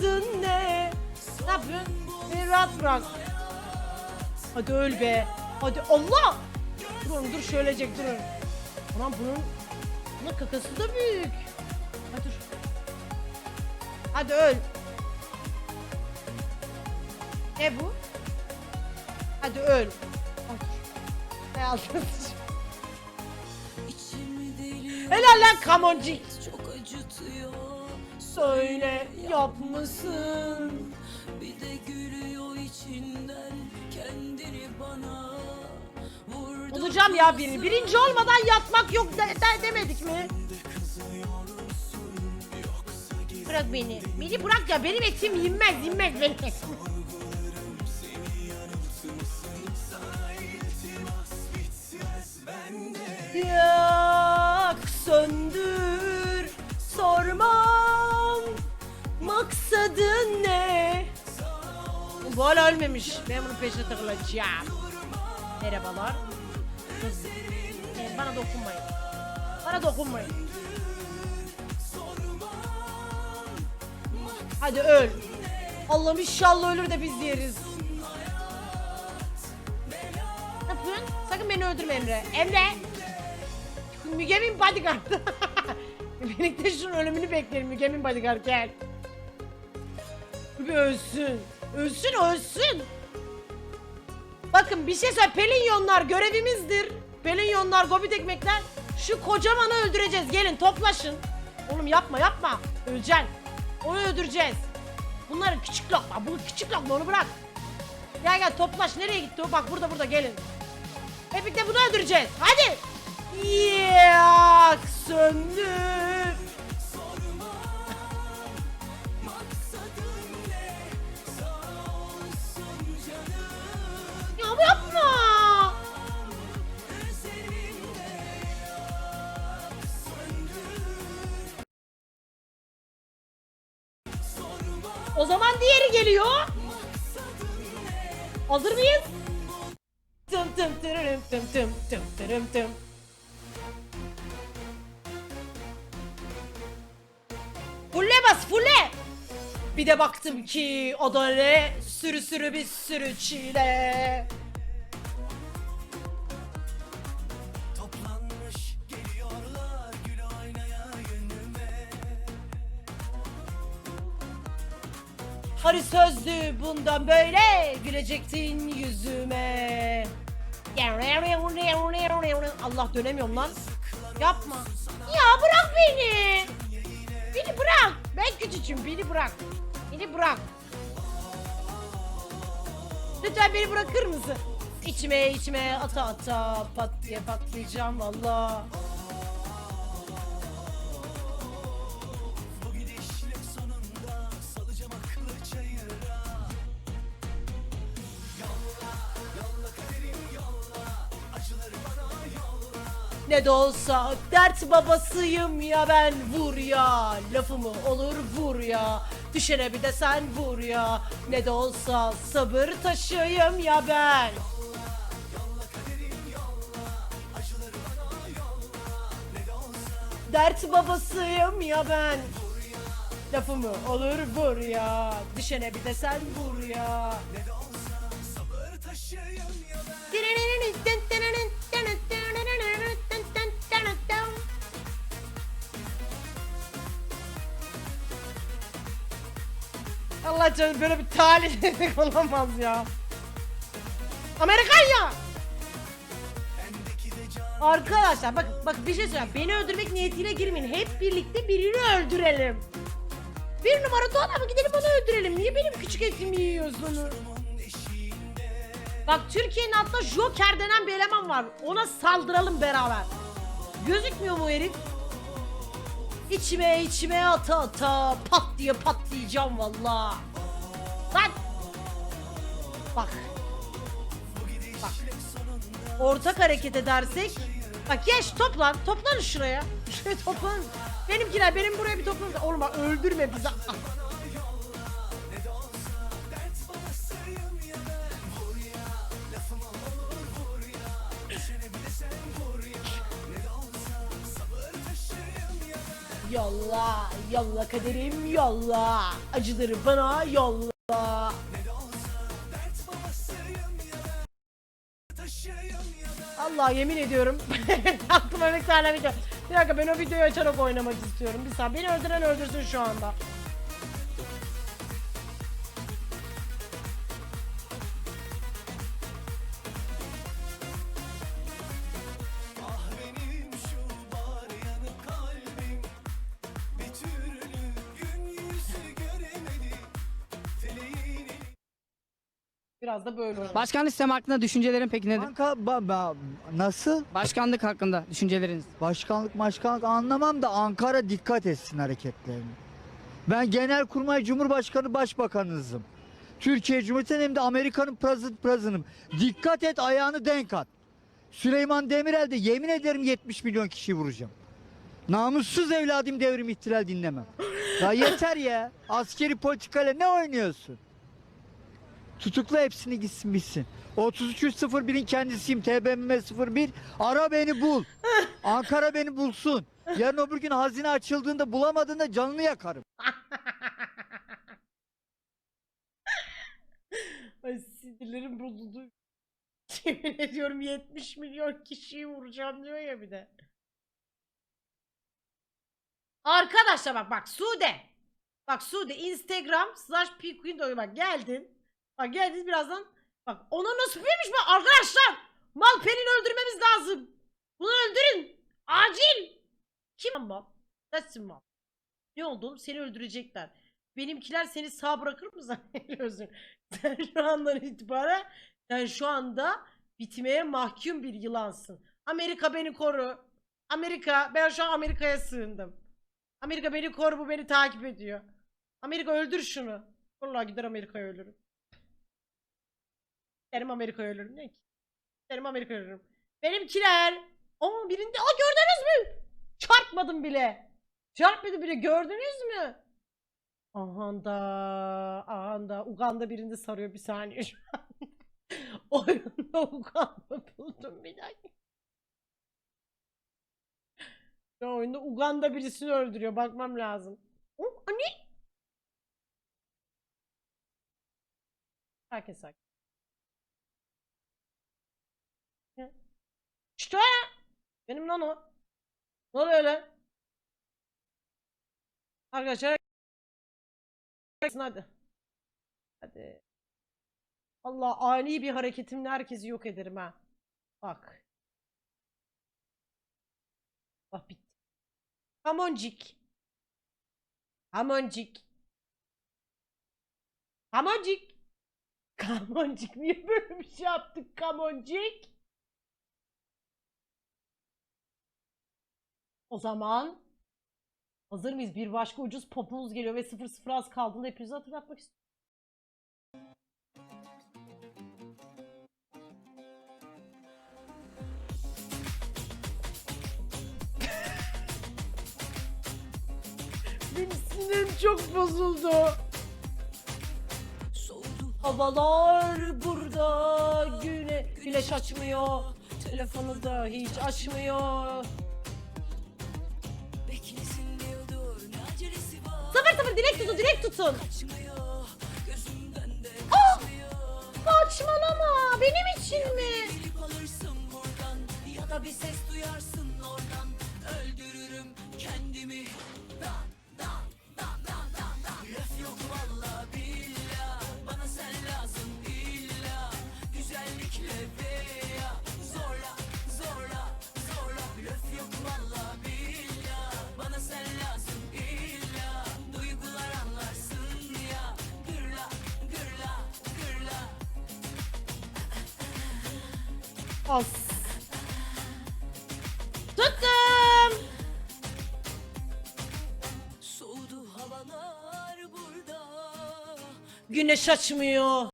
Maksadın ne? Ne yapıyorsun? Beni rahat bırak. Hadi öl be. Hadi Allah. Dur oğlum dur şöylecek dur. Ulan bunun bunun kakası da büyük. Hadi dur. Hadi öl. Ne bu? Hadi öl. Hadi. Deliyor, Helal lan kamoncik. Söyle yapmışsın. Bir de gülüyor içinden kendini bana vurdu. Bulacağım ya birini. Birinci olmadan yatmak yok de, de- demedik mi? Bırak beni. Beni bırak ya. Benim etim yenmez, yenmez benim etim. Yak Bu ölmemiş. Ben bunun peşine takılacağım. Merhabalar. Ee, bana dokunmayın. Bana dokunmayın. Hadi öl. Allah'ım inşallah ölür de biz yeriz. Ne yapıyorsun? Sakın beni öldürme Emre. Emre! Mügemin bodyguard. Birlikte şunun ölümünü beklerim. Mügemin bodyguard gel. Bir ölsün. Ölsün ölsün. Bakın bir şey söyle. Pelinyonlar görevimizdir. Pelinyonlar, gobit ekmekler. Şu kocamanı öldüreceğiz. Gelin toplaşın. Oğlum yapma yapma. Öleceksin. Onu öldüreceğiz. Bunların küçük lokma. Bu küçük lokma onu bırak. Gel gel toplaş. Nereye gitti o? Bak burada burada gelin. Hep bunu öldüreceğiz. Hadi. Yak söndür. Diğeri geliyor. Hazır mıyız? Tım tım tırırım tım tım tım tırım tım. Fulle bas fulle. Bir de baktım ki o da ne sürü sürü bir sürü çile. Hani sözdü bundan böyle gülecektin yüzüme. Allah dönemiyorum lan. Yapma. Ya bırak beni. Beni bırak. Ben küçücüğüm beni bırak. Beni bırak. Lütfen beni bırakır mısın? İçime içime ata ata pat diye patlayacağım valla. Ne de olsa dert babasıyım ya ben vur ya. Lafımı olur vur ya. Düşene bir de sen vur ya. Ne de olsa sabır taşıyım ya ben. Dert babasıyım ya ben. Lafımı olur vur ya. Düşene bir de sen vur ya Allah canım böyle bir talihsizlik olamaz ya. Amerikan ya. Arkadaşlar bak bak bir şey söyleyeyim. Beni öldürmek niyetiyle girmeyin. Hep birlikte birini öldürelim. Bir numara Doğan abi gidelim onu öldürelim. Niye benim küçük etimi yiyorsunuz? Bak Türkiye'nin altında Joker denen bir eleman var. Ona saldıralım beraber. Gözükmüyor mu herif? İçime içime ata ata pat diye patlayacağım valla. Lan! Bak. Bak. Ortak hareket edersek. Bak yaş toplan. Toplanın şuraya. Şuraya toplanın. Benimkiler benim buraya bir toplanın. Oğlum bak öldürme bizi. Yolla, yolla kaderim yolla. Acıları bana yolla. Allah yemin ediyorum. Aklıma bir tane video. Bir dakika ben o videoyu açarak oynamak istiyorum. Bir saniye. Beni öldüren öldürsün şu anda. Biraz da böyle. Başkanlık sistemi hakkında düşüncelerin peki nedir? Kanka ba- ba- nasıl? Başkanlık hakkında düşünceleriniz. Başkanlık başkanlık anlamam da Ankara dikkat etsin hareketlerini. Ben Genelkurmay Cumhurbaşkanı Başbakanınızım. Türkiye Cumhuriyeti'nin hem de Amerika'nın president president'ım. Dikkat et ayağını denk at. Süleyman Demirel de yemin ederim 70 milyon kişi vuracağım. Namussuz evladım devrim ihtilal dinlemem. Ya yeter ya. Askeri politikayla ne oynuyorsun? Tutukla hepsini gitsin bitsin. 3301'in kendisiyim TBMM 01. Ara beni bul. Ankara beni bulsun. Yarın öbür gün hazine açıldığında bulamadığında canını yakarım. Ay sinirlerim bozuldu. Yemin ediyorum 70 milyon kişiyi vuracağım diyor ya bir de. Arkadaşlar bak bak Sude. Bak Sude Instagram slash Pquindo'ya bak geldin. Bak geldiniz birazdan. Bak ona nasıl büyümüş bak arkadaşlar. Mal Pelin öldürmemiz lazım. Bunu öldürün. Acil. Kim mal? Sensin mal. Ne oldu? Seni öldürecekler. Benimkiler seni sağ bırakır mı zannediyorsun? Sen şu andan itibaren sen şu anda bitmeye mahkum bir yılansın. Amerika beni koru. Amerika ben şu an Amerika'ya sığındım. Amerika beni koru bu beni takip ediyor. Amerika öldür şunu. Vallahi gider Amerika'ya ölürüm. Giderim Amerika'ya ölürüm ne ki? Giderim Amerika'ya ölürüm. Benimkiler. Aa birinde aa gördünüz mü? Çarpmadım bile. Çarpmadı bile gördünüz mü? Aha da, Uganda birinde sarıyor bir saniye şu an. Oyunda Uganda buldum bir dakika. An oyunda Uganda birisini öldürüyor bakmam lazım. O, anne. Herkes sakin. Ya. İşte benim lan o. Ne oluyor öyle? Arkadaşlar hadi. Hadi. Allah ani bir hareketimle herkesi yok ederim ha. Bak. Bak bitti. Kamoncik. Kamoncik. Kamoncik. Kamoncik. Niye böyle bir şey yaptık kamoncik? O zaman Hazır mıyız? Bir başka ucuz popumuz geliyor ve 0-0 az kaldığında hepinize hatırlatmak istiyorum. Benim sinirim çok bozuldu. Soğudu Havalar burada güne güneş açmıyor. Telefonu da hiç açmıyor. 0-0 direkt tutun direkt tutun. Ah! Saçmalama benim için mi? Ya da bir ses duyarsın oradan öldürürüm kendimi. As. Tuttum. Soğudu havalar burada Güneş açmıyor.